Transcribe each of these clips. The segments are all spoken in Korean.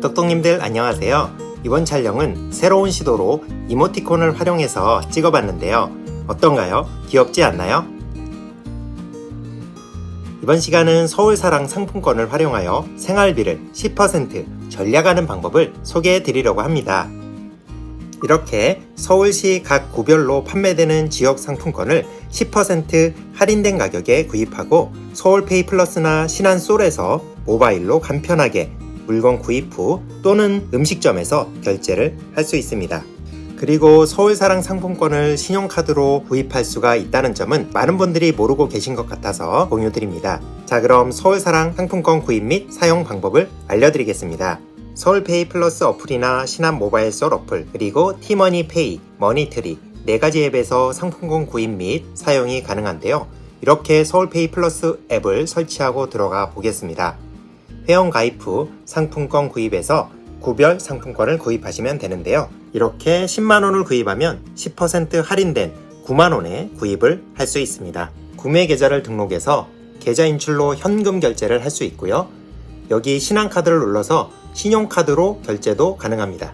똑똑님들 안녕하세요. 이번 촬영은 새로운 시도로 이모티콘을 활용해서 찍어봤는데요. 어떤가요? 귀엽지 않나요? 이번 시간은 서울사랑 상품권을 활용하여 생활비를 10% 전략하는 방법을 소개해 드리려고 합니다. 이렇게 서울시 각 구별로 판매되는 지역 상품권을 10% 할인된 가격에 구입하고 서울페이 플러스나 신한솔에서 모바일로 간편하게 물건 구입 후 또는 음식점에서 결제를 할 수 있습니다. 그리고 서울사랑 상품권을 신용카드로 구입할 수가 있다는 점은 많은 분들이 모르고 계신 것 같아서 공유드립니다. 자, 그럼 서울사랑 상품권 구입 및 사용 방법을 알려드리겠습니다. 서울페이 플러스 어플이나 신한 모바일 썰 어플, 그리고 티머니페이, 머니트리 네 가지 앱에서 상품권 구입 및 사용이 가능한데요. 이렇게 서울페이 플러스 앱을 설치하고 들어가 보겠습니다. 회원 가입 후 상품권 구입에서 구별 상품권을 구입하시면 되는데요. 이렇게 10만원을 구입하면 10% 할인된 9만원에 구입을 할 수 있습니다. 구매 계좌를 등록해서 계좌 인출로 현금 결제를 할 수 있고요. 여기 신한카드를 눌러서 신용카드로 결제도 가능합니다.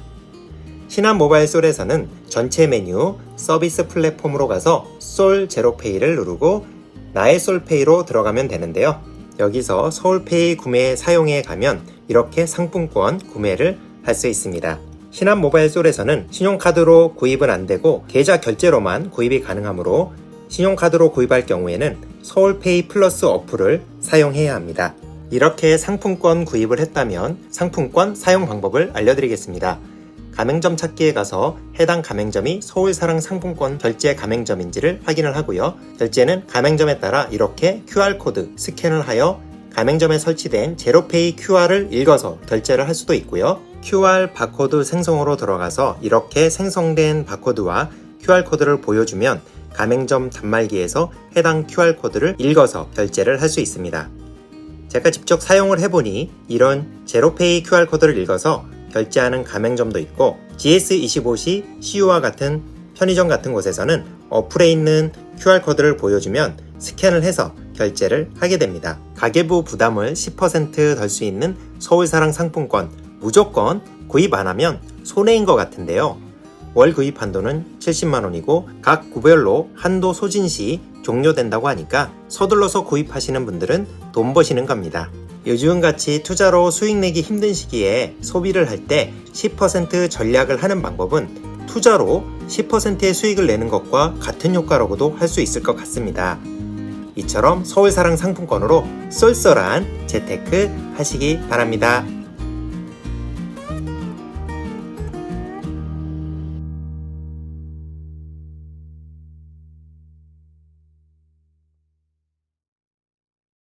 신한 모바일 솔에서는 전체 메뉴 서비스 플랫폼으로 가서 솔 제로페이를 누르고 나의 솔페이로 들어가면 되는데요. 여기서 서울페이 구매 사용에 가면 이렇게 상품권 구매를 할 수 있습니다. 신한 모바일 솔에서는 신용카드로 구입은 안 되고 계좌 결제로만 구입이 가능하므로 신용카드로 구입할 경우에는 서울페이 플러스 어플을 사용해야 합니다. 이렇게 상품권 구입을 했다면 상품권 사용 방법을 알려드리겠습니다. 가맹점 찾기에 가서 해당 가맹점이 서울사랑 상품권 결제 가맹점인지를 확인을 하고요. 결제는 가맹점에 따라 이렇게 QR코드 스캔을 하여 가맹점에 설치된 제로페이 QR을 읽어서 결제를 할 수도 있고요. QR 바코드 생성으로 들어가서 이렇게 생성된 바코드와 QR코드를 보여주면 가맹점 단말기에서 해당 QR코드를 읽어서 결제를 할 수 있습니다. 제가 직접 사용을 해보니 이런 제로페이 QR코드를 읽어서 결제하는 가맹점도 있고 GS25시 CU와 같은 편의점 같은 곳에서는 어플에 있는 QR코드를 보여주면 스캔을 해서 결제를 하게 됩니다. 가계부 부담을 10%덜 수 있는 서울사랑 상품권 무조건 구입 안 하면 손해인 것 같은데요. 월 구입 한도는 70만 원이고 각 구별로 한도 소진 시 종료된다고 하니까 서둘러서 구입하시는 분들은 돈 버시는 겁니다. 요즘같이 투자로 수익 내기 힘든 시기에 소비를 할 때 10% 전략을 하는 방법은 투자로 10%의 수익을 내는 것과 같은 효과라고도 할 수 있을 것 같습니다. 이처럼 서울사랑 상품권으로 쏠쏠한 재테크 하시기 바랍니다.